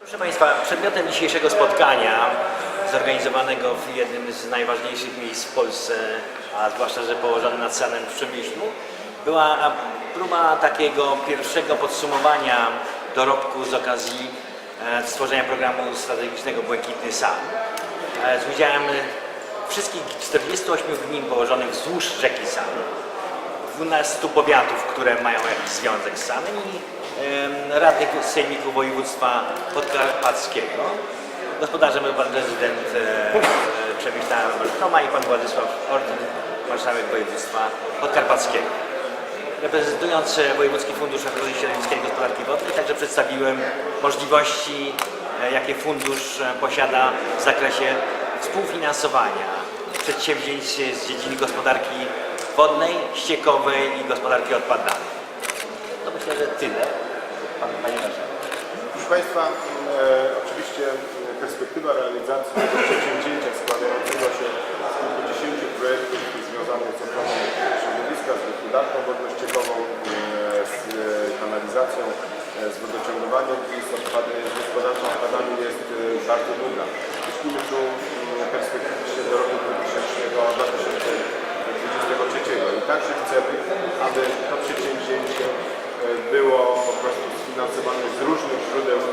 Proszę Państwa, przedmiotem dzisiejszego spotkania, zorganizowanego w jednym z najważniejszych miejsc w Polsce, a zwłaszcza, że położonym nad Sanem w Przemyślu, była próba takiego pierwszego podsumowania dorobku z okazji e, stworzenia programu strategicznego Błękitny San. E, Z udziałem wszystkich 48 gmin położonych wzdłuż rzeki San, 12 powiatów, które mają jakiś związek z Sanem i radnych Sejmiku Województwa Podkarpackiego. Gospodarzem był pan prezydent e, Przemyśla Toma i pan Władysław Ordyn, marszałek województwa podkarpackiego. Reprezentując Wojewódzki Fundusz Ochrony Środowiska i Gospodarki Wodnej, także przedstawiłem możliwości, e, jakie fundusz e, posiada w zakresie współfinansowania przedsięwzięć z dziedziny gospodarki wodnej, ściekowej i gospodarki odpadami. To myślę, że tyle. Pan, panie marszałek. Proszę Państwa, e, oczywiście perspektywa realizacji tego przedsięwzięcia składającego się z kilkudziesięciu projektów związanych z ochroną środowiska, z gospodarką wodno-ściekową, e, z e, kanalizacją, e, z wodociągowaniem i z, odpady, gospodarką odpadami jest bardzo długa. Myślimy tu perspektywicznie do roku 2000 2023 i także chcemy, aby to przedsięwzięcie e, było po prostu sfinansowane z różnych źródeł, e,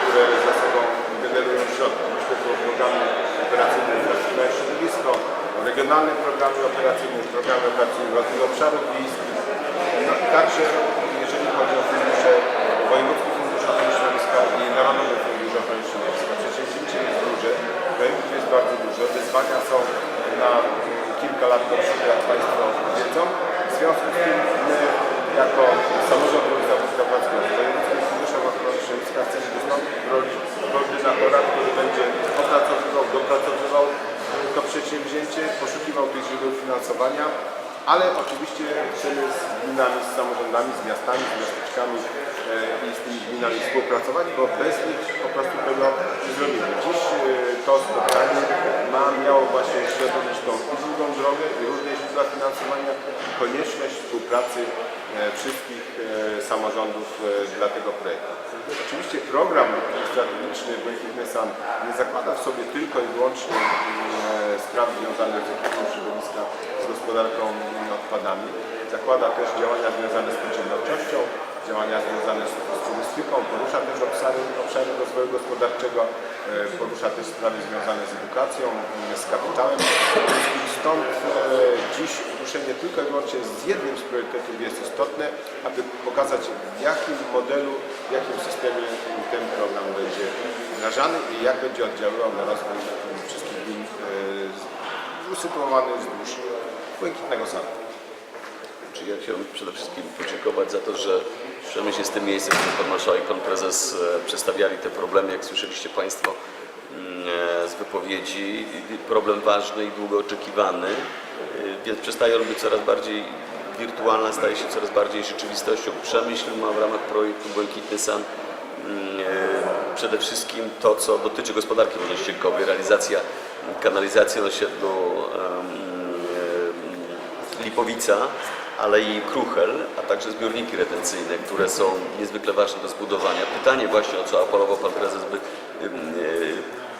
które za sobą generują środki. Myślę tu o programie operacyjnym Właściwe Środowisko, o regionalnym programie operacyjnym, programie operacyjnym rozwoju obszarów wiejskich. No także jeżeli chodzi o fundusze, Wojewódzki Fundusz Ochrony Środowiska i Narodowy Fundusz Ochrony Środowiska. Przedsięwzięcie jest duże, projektów jest bardzo dużo, wyzwania są na kilka lat do przodu, jak Państwo wiedzą. W związku z tym my jako samorząd województwa Podkarpackiego z Wojewódzkim Funduszem Ochrony Środowiska chcemy wystąpić w roli koordynatora, który będzie opracowywał, dopracowywał to przedsięwzięcie, poszukiwał tych źródeł finansowania, ale oczywiście chcemy z gminami, z samorządami, z miastami, z miasteczkami e, i z tymi gminami współpracować, bo bez nich po prostu tego nie zrobimy. Dziś e, to spotkanie ma, miało właśnie uświadomić tą drugą drogę i różne źródła finansowania, konieczność współpracy e, wszystkich samorządów dla tego projektu. Oczywiście program strategiczny Błękitny San nie zakłada w sobie tylko i wyłącznie spraw związanych z ochroną środowiska, z gospodarką odpadami. Zakłada też działania związane z przedsiębiorczością, działania związane z, z turystyką, porusza też obszary, obszary rozwoju gospodarczego, e, porusza też sprawy związane z edukacją, mm, z kapitałem. Stąd e, dziś ruszenie tylko i wyłącznie z jednym z priorytetów jest istotne, aby pokazać w jakim modelu, w jakim systemie ten program będzie wdrażany i jak będzie oddziaływał na rozwój wszystkich gmin usytuowanych wzdłuż Błękitnego Sadu. Czy ja chciałbym przede wszystkim podziękować za to, że Przemyśl jest tym miejscem, którym Pan Marszałek, Pan Prezes e, przedstawiali te problemy, jak słyszeliście Państwo mm, e, z wypowiedzi. Problem ważny i długo oczekiwany, e, więc przestaje on być coraz bardziej wirtualna, staje się coraz bardziej rzeczywistością. Przemyśl ma w ramach projektu Błękitny San mm, przede wszystkim to, co dotyczy gospodarki wodno-ściekowej, realizacja kanalizacji na osiedlu Lipowica, ale i Kruchel, a także zbiorniki retencyjne, które są niezwykle ważne do zbudowania. Pytanie właśnie, o co apelował Pan Prezes, by e,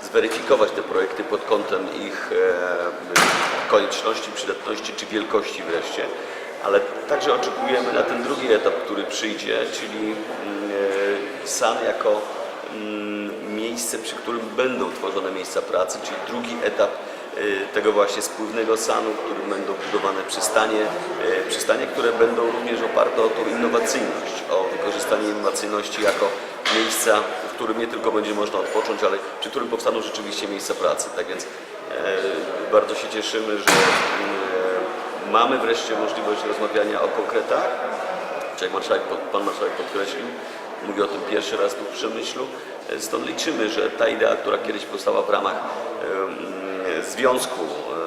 zweryfikować te projekty pod kątem ich e, konieczności, przydatności czy wielkości wreszcie. Ale także oczekujemy na ten drugi etap, który przyjdzie, czyli e, SAN jako miejsce, przy którym będą tworzone miejsca pracy, czyli drugi etap y, tego właśnie spływnego sanu, w którym będą budowane przystanie, y, przystanie, które będą również oparte o tą innowacyjność, o wykorzystanie innowacyjności jako miejsca, w którym nie tylko będzie można odpocząć, ale przy którym powstaną rzeczywiście miejsca pracy. Tak więc e, bardzo się cieszymy, że mamy wreszcie możliwość rozmawiania o konkretach, jak marszałek, pan marszałek podkreślił, mówię o tym pierwszy raz tu w Przemyślu, stąd liczymy, że ta idea, która kiedyś powstała w ramach związku,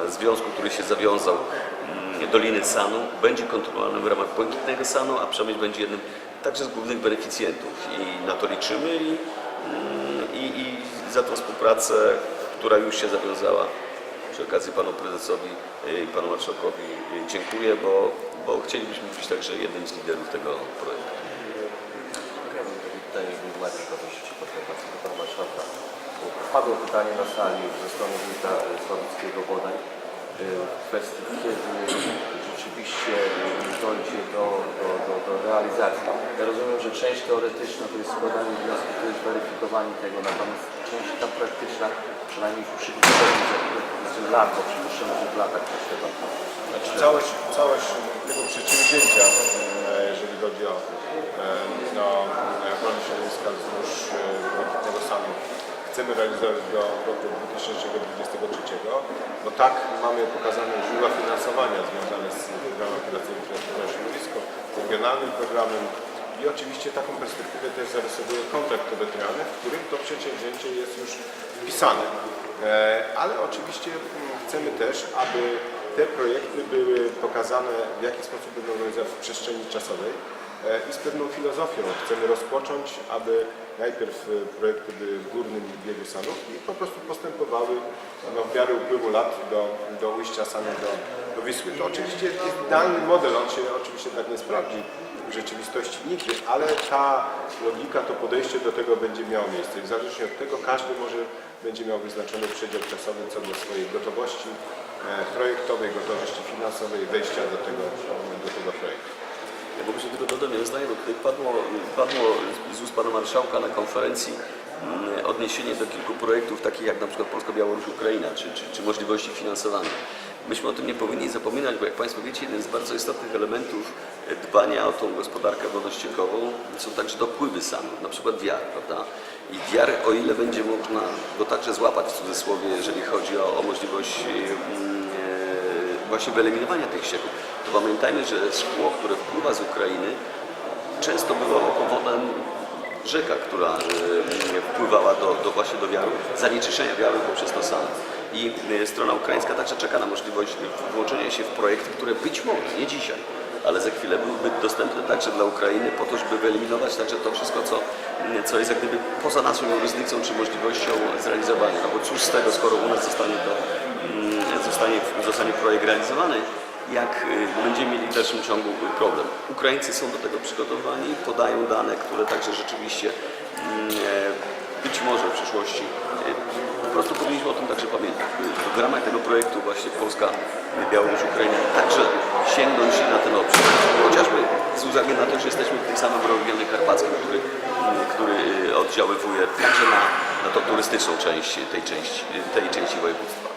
e, związku, który się zawiązał mm, Doliny Sanu, będzie kontynuowana w ramach Błękitnego Sanu, a Przemyśl będzie jednym także z głównych beneficjentów i na to liczymy i, mm, i, i za tą współpracę, która już się zawiązała przy okazji panu prezesowi i panu marszałkowi e, dziękuję, bo, bo chcielibyśmy być także jednym z liderów tego projektu. Tutaj Marek Kowalczyk Podkarpacki, do Pana Marszałka. Padło pytanie na sali ze strony wójta Sławickiego bodaj y, w kwestii, kiedy rzeczywiście dojdzie do, do, do, do realizacji. Ja rozumiem, że część teoretyczna to jest składanie wniosków, to jest weryfikowanie tego, natomiast część ta praktyczna, przynajmniej w przygotowaniu za lat, bo przypuszczam, że w latach też trzeba. Znaczy całość, całość tego przedsięwzięcia, e, jeżeli chodzi o e, no, ochronę środowiska wzdłuż e, Błękitnego Sanu, chcemy realizować do roku 2023, bo tak mamy pokazane źródła finansowania związane z programem operacyjnym Transportowe Środowisko, z regionalnym programem. I oczywiście taką perspektywę też zarysowuje kontrakt terytorialny, w którym to przedsięwzięcie jest już wpisane. E, Ale oczywiście mm, chcemy też, aby te projekty były pokazane, w jaki sposób będą realizowane w przestrzeni czasowej. e, i z pewną filozofią. Chcemy rozpocząć, aby najpierw e, projekty były w górnym biegu Sanów i po prostu postępowały no, w miarę upływu lat do, do ujścia Sanów do, do Wisły. To oczywiście jest idealny model, on się oczywiście tak nie sprawdzi w rzeczywistości nigdy, ale ta logika, to podejście do tego będzie miało miejsce. I zależnie od tego każdy może będzie miał wyznaczony przedział czasowy co do swojej gotowości e, projektowej, gotowości finansowej, wejścia do tego, do tego projektu. Ja się tylko dodać, ja zdaję, bo tutaj padło, padło z ust pana marszałka na konferencji mm, odniesienie do kilku projektów, takich jak na przykład Polska-Białoruś-Ukraina, czy, czy, czy możliwości finansowania. Myśmy o tym nie powinni zapominać, bo jak Państwo wiecie, jeden z bardzo istotnych elementów dbania o tą gospodarkę wodościekową są także dopływy sanów, na przykład wiar, prawda? I wiar, o ile będzie można go także złapać w cudzysłowie, jeżeli chodzi o, o możliwość mm, e, właśnie wyeliminowania tych ścieków, to pamiętajmy, że szkło, które wpływa z Ukrainy, często bywało powodem rzeka, która e, wpływała do, do właśnie do wiaru, zanieczyszczenia wiaru poprzez to samo. I e, strona ukraińska także czeka na możliwość włączenia się w projekty, które być może, nie dzisiaj, ale za chwilę byłyby dostępne także dla Ukrainy po to, żeby wyeliminować także to wszystko, co, co jest jak gdyby poza naszą jurysdykcją czy możliwością zrealizowania. No bo cóż z tego, skoro u nas zostanie to mm, zostanie, zostanie projekt realizowany, jak y, będziemy mieli w dalszym ciągu problem. Ukraińcy są do tego przygotowani, podają dane, które także rzeczywiście mm, e, być może w przyszłości e, po prostu powinniśmy o tym także pamiętać. W ramach tego projektu właśnie Polska, Białoruś, Ukraina także sięgnąć na ten obszar. Chociażby z uwagi na to, że jesteśmy w tym samym regionie karpackim, który, który y, oddziaływuje także na, na tą turystyczną część tej części, tej części województwa.